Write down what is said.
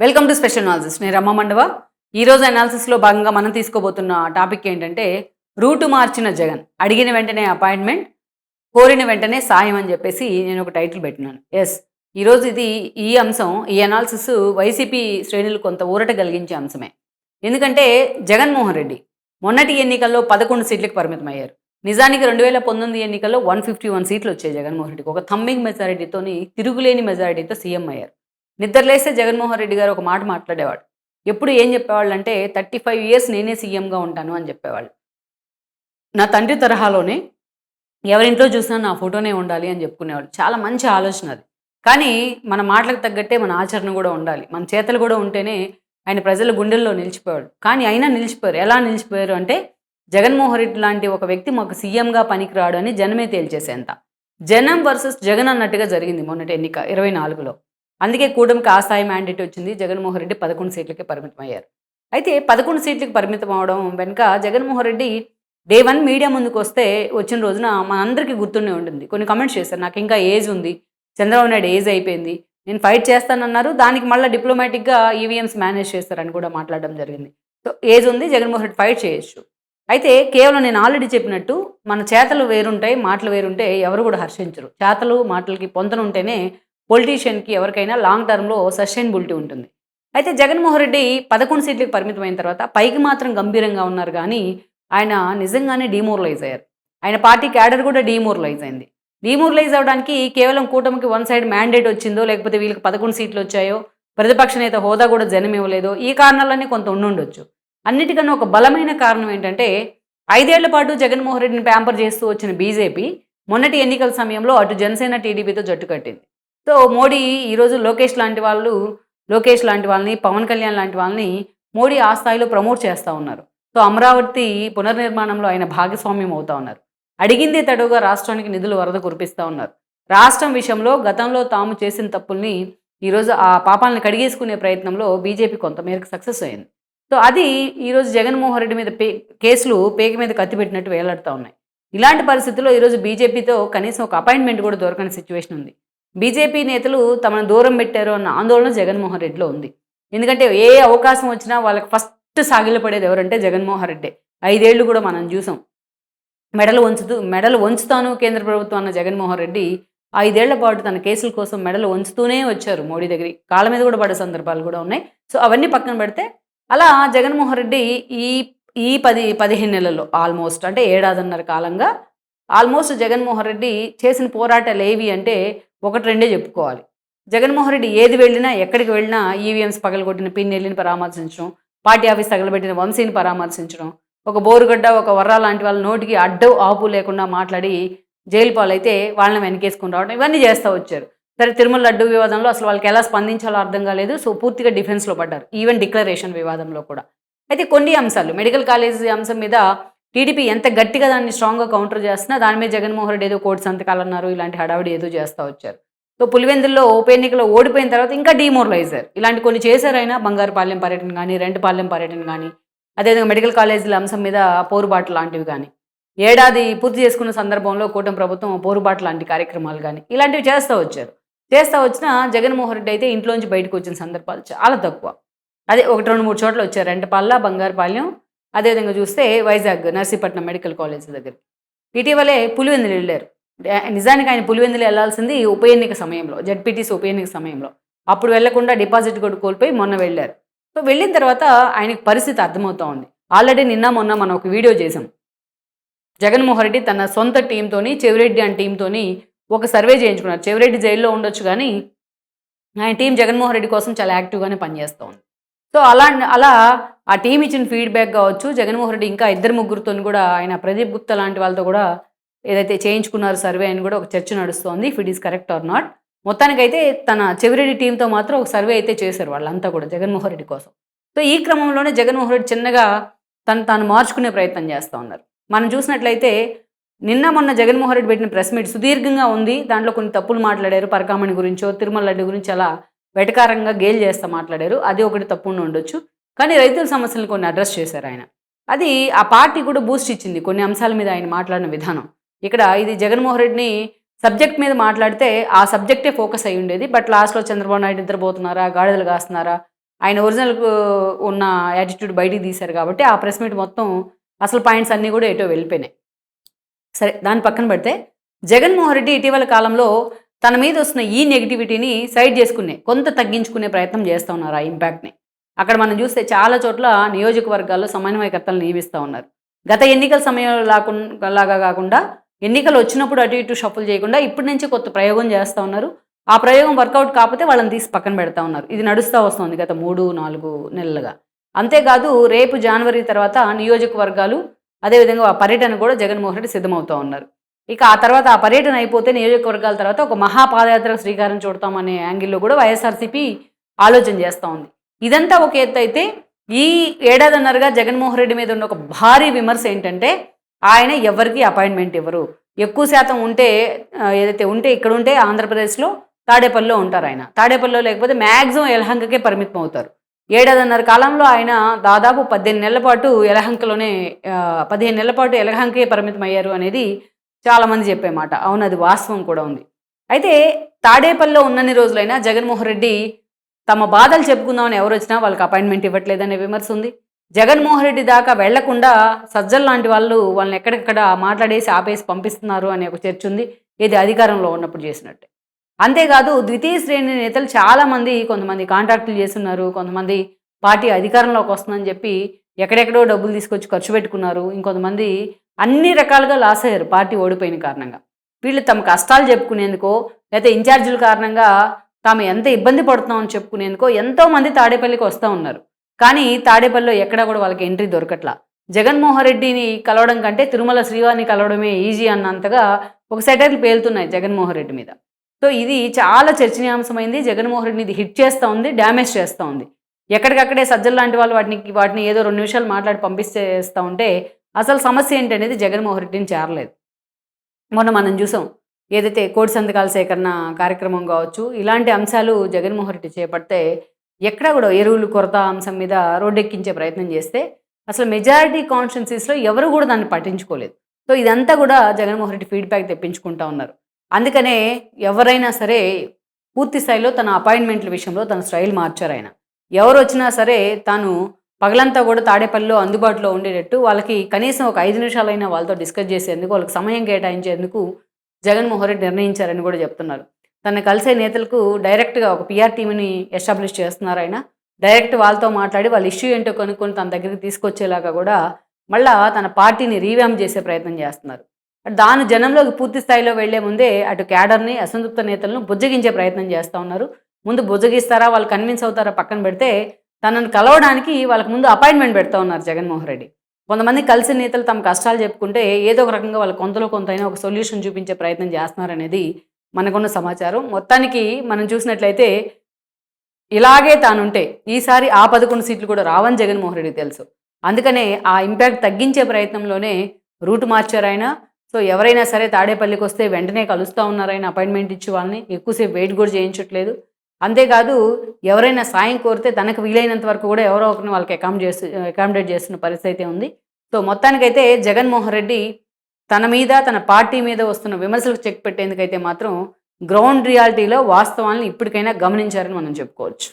Welcome to special analysis నేను రమ్మ మండవ. ఈరోజు అనాలిసిస్లో భాగంగా మనం తీసుకోబోతున్న టాపిక్ ఏంటంటే రూటు మార్చిన జగన్. అడిగిన వెంటనే అపాయింట్మెంట్ కోరిన వెంటనే సాయం అని చెప్పేసి నేను ఒక టైటిల్ పెట్టినాను. ఎస్ ఈరోజు ఇది ఈ అంశం ఈ అనాలిసిస్ వైసీపీ శ్రేణులు కొంత ఊరట కలిగించే అంశమే. ఎందుకంటే జగన్మోహన్ రెడ్డి మొన్నటి ఎన్నికల్లో పదకొండు సీట్లకు పరిమితం అయ్యారు నిజానికి రెండు వేల పంతొమ్మిది ఎన్నికల్లో వన్ ఫిఫ్టీ వన్ సీట్లు వచ్చాయి జగన్మోహన్ రెడ్డికి. ఒక థమ్మింగ్ మెజారిటీతోని తిరుగులేని మెజారిటీతో సీఎం అయ్యారు. నిద్రలేస్తే జగన్మోహన్ రెడ్డి గారు ఒక మాట మాట్లాడేవాడు. ఎప్పుడు ఏం చెప్పేవాళ్ళు అంటే థర్టీ ఫైవ్ ఇయర్స్ నేనే సీఎంగా ఉంటాను అని చెప్పేవాళ్ళు. నా తండ్రి తరహాలోనే ఎవరింట్లో చూసినా నా ఫోటోనే ఉండాలి అని చెప్పుకునేవాళ్ళు. చాలా మంచి ఆలోచన అది. కానీ మన మాటలకు తగ్గట్టే మన ఆచరణ కూడా ఉండాలి. మన చేతలు కూడా ఉంటేనే ఆయన ప్రజల గుండెల్లో నిలిచిపోయాడు. కానీ అయినా నిలిచిపోయారు. ఎలా నిలిచిపోయారు అంటే జగన్మోహన్ రెడ్డి లాంటి ఒక వ్యక్తి మాకు సీఎంగా పనికిరాడు అని జనమే తేల్చేసేంత. జనం వర్సెస్ జగన్ అన్నట్టుగా జరిగింది మొన్నటి ఎన్నిక ఇరవై నాలుగులో. అందుకే కూటమికి ఆ స్థాయి మ్యాండేట్ వచ్చింది. జగన్మోహన్ రెడ్డి పదకొండు సీట్లకే పరిమితం అయ్యారు అయితే పదకొండు సీట్లకు పరిమితం అవడం వెనుక Jaganmohan Reddy day one media ముందుకు వస్తే వచ్చిన రోజున మనందరికీ గుర్తుండే ఉంటుంది. కొన్ని కమెంట్స్ చేశారు. నాకు ఇంకా ఏజ్ ఉంది. చంద్రబాబు నాయుడు ఏజ్ అయిపోయింది. నేను ఫైట్ చేస్తానన్నారు. దానికి మళ్ళీ డిప్లొమాటిక్గా ఈవీఎంస్ మేనేజ్ చేస్తారని కూడా మాట్లాడడం జరిగింది. సో ఏజ్ ఉంది. జగన్మోహన్ రెడ్డి ఫైట్ చేయొచ్చు. అయితే కేవలం నేను ఆల్రెడీ చెప్పినట్టు మన చేతలు వేరుంటాయి మాటలు వేరుంటే ఎవరు కూడా హర్షించరు. చేతలు మాటలకి పొంతన ఉంటేనే పొలిటీషియన్కి ఎవరికైనా లాంగ్ టర్మ్లో సస్టైనబిలిటీ ఉంటుంది. అయితే జగన్మోహన్ రెడ్డి పదకొండు సీట్లకు పరిమితమైన తర్వాత పైకి మాత్రం గంభీరంగా ఉన్నారు కానీ ఆయన నిజంగానే డిమోరలైజ్ అయ్యారు. ఆయన పార్టీ క్యాడర్ కూడా డిమోరలైజ్ అయింది. డిమోరలైజ్ అవడానికి కేవలం కూటమికి వన్ సైడ్ మ్యాండేట్ వచ్చిందో లేకపోతే వీళ్ళకి పదకొండు సీట్లు వచ్చాయో ప్రతిపక్ష నేత హోదా కూడా జనం ఇవ్వలేదో ఈ కారణాలన్నీ కొంత ఉండుండొచ్చు. అన్నిటికన్నా ఒక బలమైన కారణం ఏంటంటే ఐదేళ్ళ పాటు జగన్మోహన్ రెడ్డిని ప్యాంపర్ చేస్తూ వచ్చిన బీజేపీ మొన్నటి ఎన్నికల సమయంలో అటు జనసేన టీడీపీతో జట్టు కట్టింది. సో మోడీ ఈరోజు లోకేష్ లాంటి వాళ్ళు లోకేష్ లాంటి వాళ్ళని పవన్ కళ్యాణ్ లాంటి వాళ్ళని మోడీ ఆ స్థాయిలో ప్రమోట్ చేస్తూ ఉన్నారు. సో అమరావతి పునర్నిర్మాణంలో ఆయన భాగస్వామ్యం అవుతా ఉన్నారు. అడిగిందే తడువుగా రాష్ట్రానికి నిధులు వరద కురిపిస్తూ ఉన్నారు. రాష్ట్రం విషయంలో గతంలో తాము చేసిన తప్పుల్ని ఈరోజు ఆ పాపాలను కడిగేసుకునే ప్రయత్నంలో బీజేపీ కొంతమేరకు సక్సెస్ అయింది. సో అది ఈరోజు జగన్మోహన్ రెడ్డి మీద పే కేసులు పేక మీద కత్తిపెట్టినట్టు వేలాడుతూ ఉన్నాయి. ఇలాంటి పరిస్థితుల్లో ఈరోజు బీజేపీతో కనీసం ఒక అపాయింట్మెంట్ కూడా దొరకని సిచ్యువేషన్ ఉంది. బీజేపీ నేతలు తమను దూరం పెట్టారు అన్న ఆందోళన జగన్మోహన్ రెడ్డిలో ఉంది. ఎందుకంటే ఏ అవకాశం వచ్చినా వాళ్ళకి ఫస్ట్ సాగిలపడేది ఎవరంటే జగన్మోహన్ రెడ్డి. ఐదేళ్ళు కూడా మనం చూసాం. మెడలు వంచుతూ మెడలు వంచుతాను కేంద్ర ప్రభుత్వం అన్న జగన్మోహన్ రెడ్డి ఐదేళ్ళ పాటు తన కేసుల కోసం మెడలు వంచుతూనే వచ్చారు మోడీ దగ్గరికి. కాళ్ళ మీద కూడా పడే సందర్భాలు కూడా ఉన్నాయి. సో అవన్నీ పక్కన పెడితే అలా జగన్మోహన్ రెడ్డి ఈ ఈ పది పదిహేను నెలల్లో ఆల్మోస్ట్ అంటే ఏడాదిన్నర కాలంగా ఆల్మోస్ట్ జగన్మోహన్ రెడ్డి చేసిన పోరాటాలు ఏవి అంటే ఒకటి రెండే చెప్పుకోవాలి. జగన్మోహన్ రెడ్డి ఏది వెళ్ళినా ఎక్కడికి వెళ్ళినా ఈవీఎంస్ పగలగొట్టిన పిన్నెల్లిని పరామర్శించడం పార్టీ ఆఫీస్ తగలబెట్టిన వంశీని పరామర్శించడం ఒక బోరుగడ్డ ఒక వర్ర లాంటి వాళ్ళ నోటికి అడ్డు ఆపు లేకుండా మాట్లాడి జైలు పాలైతే వాళ్ళని వెనకేసుకుని రావడం ఇవన్నీ చేస్తూ వచ్చారు. సరే తిరుమల లడ్డు వివాదంలో అసలు వాళ్ళకి ఎలా స్పందించాలో అర్థం కాలేదు. సో పూర్తిగా డిఫెన్స్లో పడ్డారు. ఈవెన్ డిక్లరేషన్ వివాదంలో కూడా. అయితే కొన్ని అంశాలు మెడికల్ కాలేజీ అంశం మీద టీడీపీ ఎంత గట్టిగా దాన్ని స్ట్రాంగ్గా కౌంటర్ చేస్తున్నా దాని మీద జగన్మోహన్ రెడ్డి ఏదో కోటి సంతకాలు అన్నారు ఇలాంటి హడావిడి ఏదో చేస్తూ వచ్చారు. సో పులివెందుల్లో ఉప ఎన్నికలో ఓడిపోయిన తర్వాత ఇంకా డిమోరలైజర్. ఇలాంటి కొన్ని చేశారైనా బంగారుపాలెం పర్యటన కానీ రెండుపాలెం పర్యటన కానీ అదేవిధంగా మెడికల్ కాలేజీల అంశం మీద పోరుబాటు లాంటివి కానీ ఏడాది పూర్తి చేసుకున్న సందర్భంలో కూటమి ప్రభుత్వం పోరుబాటు లాంటి కార్యక్రమాలు కానీ ఇలాంటివి చేస్తూ వచ్చారు. చేస్తూ వచ్చినా జగన్మోహన్ రెడ్డి అయితే ఇంట్లోంచి బయటకు వచ్చిన సందర్భాలు చాలా తక్కువ. అదే ఒకటి రెండు మూడు చోట్ల వచ్చారు. రెంటపల్ల బంగారుపాలెం అదేవిధంగా చూస్తే వైజాగ్ నర్సీపట్నం మెడికల్ కాలేజ్ దగ్గర. ఇటీవలే పులివెందులు వెళ్ళారు. నిజానికి ఆయన పులివెందులు వెళ్ళాల్సింది ఉప ఎన్నిక సమయంలో జడ్పీటీసీ ఉప ఎన్నిక సమయంలో. అప్పుడు వెళ్ళకుండా డిపాజిట్ కూడా కోల్పోయి మొన్న వెళ్ళారు. సో వెళ్ళిన తర్వాత ఆయనకి పరిస్థితి అర్థమవుతా ఉంది. ఆల్రెడీ నిన్న మొన్న మనం ఒక వీడియో చేసాం జగన్మోహన్ రెడ్డి తన సొంత టీంతోని చెవిరెడ్డి అని టీంతోని ఒక సర్వే చేయించుకున్నారు. చెవిరెడ్డి జైల్లో ఉండొచ్చు కానీ ఆయన టీం జగన్మోహన్ రెడ్డి కోసం చాలా యాక్టివ్గానే పనిచేస్తూ ఉంది. సో అలా అలా ఆ టీం ఇచ్చిన ఫీడ్బ్యాక్ కావచ్చు జగన్మోహన్ రెడ్డి ఇంకా ఇద్దరు ముగ్గురుతో కూడా ఆయన ప్రదీప్ గుప్తా లాంటి వాళ్ళతో కూడా ఏదైతే చేయించుకున్నారు సర్వే అని కూడా ఒక చర్చ నడుస్తోంది if it is correct or not మొత్తానికైతే తన చెవిరెడ్డి టీంతో మాత్రం ఒక సర్వే అయితే చేశారు వాళ్ళంతా కూడా జగన్మోహన్ రెడ్డి కోసం. సో ఈ క్రమంలోనే జగన్మోహన్ రెడ్డి చిన్నగా తను తాను మార్చుకునే ప్రయత్నం చేస్తూ ఉన్నారు. మనం చూసినట్లయితే నిన్న మొన్న జగన్మోహన్ రెడ్డి పెట్టిన ప్రెస్ మీట్ సుదీర్ఘంగా ఉంది. దాంట్లో కొన్ని తప్పులు మాట్లాడారు. పరకామణి గురించో తిరుమల రెడ్డి గురించి అలా వెటకారంగా గేల్ చేస్తా మాట్లాడారు. అది ఒకటి తప్పుండి ఉండొచ్చు. కానీ రైతుల సమస్యలను కొన్ని అడ్రస్ చేశారు ఆయన. అది ఆ పార్టీ కూడా బూస్ట్ ఇచ్చింది కొన్ని అంశాల మీద ఆయన మాట్లాడిన విధానం. ఇక్కడ ఇది జగన్మోహన్ రెడ్డిని సబ్జెక్ట్ మీద మాట్లాడితే ఆ సబ్జెక్టే ఫోకస్ అయి ఉండేది. బట్ లాస్ట్లో చంద్రబాబు నాయుడు నిద్రపోతున్నారా? గాడిదలు కాస్తున్నారా? ఆయన ఒరిజినల్ ఉన్న యాటిట్యూడ్ బయటికి తీశారు కాబట్టి ఆ ప్రెస్ మీట్ మొత్తం అసలు పాయింట్స్ అన్నీ కూడా ఎటో వెళ్ళిపోయినాయి. సరే దాని పక్కన పెడితే జగన్మోహన్ రెడ్డి ఇటీవల కాలంలో తన మీద వస్తున్న ఈ నెగిటివిటీని సైడ్ చేసుకునే కొంత తగ్గించుకునే ప్రయత్నం చేస్తూ ఉన్నారు ఆ ఇంపాక్ట్ని అక్కడ మనం చూస్తే చాలా చోట్ల నియోజకవర్గాల్లో సమన్వయకర్తలు నియమిస్తూ ఉన్నారు. గత ఎన్నికల సమయంలో లాకుండా లాగా కాకుండా ఎన్నికలు వచ్చినప్పుడు అటు ఇటు షఫుల్ చేయకుండా ఇప్పటి నుంచి కొత్త ప్రయోగం చేస్తూ ఉన్నారు. ఆ ప్రయోగం వర్కౌట్ కాకపోతే వాళ్ళని తీసి పక్కన పెడతా ఉన్నారు. ఇది నడుస్తూ వస్తుంది గత మూడు నాలుగు నెలలుగా. అంతేకాదు రేపు జనవరి తర్వాత నియోజకవర్గాలు అదేవిధంగా ఆ పర్యటన కూడా జగన్మోహన్ రెడ్డి సిద్ధమవుతూ ఉన్నారు. ఇక ఆ తర్వాత ఆ పర్యటన అయిపోతే నియోజకవర్గాల తర్వాత ఒక మహాపాదయాత్ర శ్రీకారం చూడతామనే యాంగిల్లో కూడా వైఎస్ఆర్సీపీ ఆలోచన చేస్తూ ఉంది. ఇదంతా ఒక ఎత్తు అయితే ఈ ఏడాదిన్నరగా జగన్మోహన్ రెడ్డి మీద ఉన్న ఒక భారీ విమర్శ ఏంటంటే ఆయన ఎవరికి అపాయింట్మెంట్ ఇవ్వరు. ఎక్కువ శాతం ఉంటే ఏదైతే ఉంటే ఇక్కడ ఉంటే ఆంధ్రప్రదేశ్లో తాడేపల్లిలో ఉంటారు ఆయన. తాడేపల్లిలో లేకపోతే మ్యాక్సిమం యలహంకకే పరిమితం అవుతారు. ఏడాదిన్నర కాలంలో ఆయన దాదాపు పద్దెనిమిది నెలల పాటు యలహంకలోనే పదిహేను నెలల పాటు యలహంకే పరిమితం అయ్యారు అనేది చాలామంది చెప్పే మాట అవును అది వాస్తవం కూడా ఉంది. అయితే తాడేపల్లిలో ఉన్నన్ని రోజులైనా జగన్మోహన్ రెడ్డి తమ బాధలు చెప్పుకుందామని ఎవరు వచ్చినా వాళ్ళకి అపాయింట్మెంట్ ఇవ్వట్లేదనే విమర్శ ఉంది. జగన్మోహన్ రెడ్డి దాకా వెళ్ళకుండా సజ్జల్ లాంటి వాళ్ళు వాళ్ళని ఎక్కడెక్కడ మాట్లాడేసి ఆపేసి పంపిస్తున్నారు అనే ఒక చర్చ ఉంది. ఇది అధికారంలో ఉన్నప్పుడు చేసినట్టే. అంతేకాదు ద్వితీయ శ్రేణి నేతలు చాలామంది కొంతమంది కాంట్రాక్టులు చేస్తున్నారు కొంతమంది పార్టీ అధికారంలోకి వస్తుందని చెప్పి ఎక్కడెక్కడో డబ్బులు తీసుకొచ్చి ఖర్చు పెట్టుకున్నారు ఇంకొంతమంది అన్ని రకాలుగా లాస్ అయ్యారు పార్టీ ఓడిపోయిన కారణంగా. వీళ్ళు తమ కష్టాలు చెప్పుకునేందుకో లేకపోతే ఇన్ఛార్జీల కారణంగా తాము ఎంత ఇబ్బంది పడుతున్నామని చెప్పుకునేందుకో ఎంతో మంది తాడేపల్లికి వస్తూ ఉన్నారు. కానీ తాడేపల్లిలో ఎక్కడా కూడా వాళ్ళకి ఎంట్రీ దొరకట్లా. జగన్మోహన్ రెడ్డిని కలవడం కంటే తిరుమల శ్రీవారిని కలవడమే ఈజీ అన్నంతగా ఒక సెటర్లు పేలుతున్నాయి జగన్మోహన్ రెడ్డి మీద. సో ఇది చాలా చర్చనీయాంశమైంది. జగన్మోహన్ రెడ్డిని ఇది హిట్ చేస్తూ ఉంది డ్యామేజ్ చేస్తూ ఉంది. ఎక్కడికక్కడే సజ్జలు లాంటి వాళ్ళు వాటిని వాటిని ఏదో రెండు నిమిషాలు మాట్లాడి పంపిస్తేస్తూ ఉంటే అసలు సమస్య ఏంటనేది జగన్మోహన్ రెడ్డిని చేరలేదు. మొన్న మనం చూసాం ఏదైతే కోడి సంతకాల సేకరణ కార్యక్రమం కావచ్చు ఇలాంటి అంశాలు జగన్మోహన్ రెడ్డి చేపడితే ఎక్కడ కూడా ఎరువులు కొరత అంశం మీద రోడ్డెక్కించే ప్రయత్నం చేస్తే అసలు మెజారిటీ కాన్స్టిట్యున్సీస్లో ఎవరు కూడా దాన్ని పట్టించుకోలేదు. సో ఇదంతా కూడా జగన్మోహన్ రెడ్డి ఫీడ్బ్యాక్ తెప్పించుకుంటా ఉన్నారు. అందుకనే ఎవరైనా సరే పూర్తి స్థాయిలో తన అపాయింట్మెంట్ల విషయంలో తన స్టైల్ మార్చారు ఆయన. ఎవరు వచ్చినా సరే తాను పగలంతా కూడా తాడేపల్లిలో అందుబాటులో ఉండేటట్టు వాళ్ళకి కనీసం ఒక ఐదు నిమిషాలైనా వాళ్ళతో డిస్కస్ చేసేందుకు వాళ్ళకి సమయం కేటాయించేందుకు జగన్మోహన్ రెడ్డి నిర్ణయించారని కూడా చెప్తున్నారు. తను కలిసే నేతలకు డైరెక్ట్గా ఒక పిఆర్ టీమ్ని ఎస్టాబ్లిష్ చేస్తున్నారు ఆయన. డైరెక్ట్ వాళ్ళతో మాట్లాడి వాళ్ళ ఇష్యూ ఏంటో కనుక్కొని తన దగ్గరికి తీసుకొచ్చేలాగా కూడా మళ్ళా తన పార్టీని రీవ్యామ్ చేసే ప్రయత్నం చేస్తున్నారు. దాని జనంలోకి పూర్తి స్థాయిలో వెళ్ళే ముందే అటు క్యాడర్ని అసంతృప్త నేతలను బుజ్జగించే ప్రయత్నం చేస్తూ ఉన్నారు. ముందు బుజ్జగిస్తారా వాళ్ళు కన్విన్స్ అవుతారా పక్కన పెడితే తనను కలవడానికి వాళ్ళకి ముందు అపాయింట్మెంట్ పెడతా ఉన్నారు జగన్మోహన్ రెడ్డి. కొంతమంది కలిసి నేతలు తమ కష్టాలు చెప్పుకుంటే ఏదో ఒక రకంగా వాళ్ళ కొంతలో కొంత అయినా ఒక సొల్యూషన్ చూపించే ప్రయత్నం చేస్తున్నారనేది మనకున్న సమాచారం. మొత్తానికి మనం చూసినట్లయితే ఇలాగే తానుంటే ఈసారి ఆ పదకొండు సీట్లు కూడా రావని జగన్మోహన్ రెడ్డి తెలుసు. అందుకనే ఆ ఇంపాక్ట్ తగ్గించే ప్రయత్నంలోనే రూట్ మార్చారు ఆయన. సో ఎవరైనా సరే తాడేపల్లికి వస్తే వెంటనే కలుస్తూ ఉన్నారు ఆయన అపాయింట్మెంట్ ఇచ్చి వాళ్ళని ఎక్కువసేపు వెయిట్ కూడా చేయించట్లేదు. అంతేకాదు ఎవరైనా సాయం కోరితే తనకు వీలైనంత వరకు కూడా ఎవరో ఒకరిని వాళ్ళకి అకామిడేట్ చేస్తు అకామిడేట్ చేస్తున్న పరిస్థితి అయితే ఉంది. సో మొత్తానికైతే జగన్మోహన్ రెడ్డి తన మీద తన పార్టీ మీద వస్తున్న విమర్శలకు చెక్ పెట్టేందుకైతే మాత్రం గ్రౌండ్ రియాలిటీలో వాస్తవాలను ఇప్పటికైనా గమనించారని మనం చెప్పుకోవచ్చు.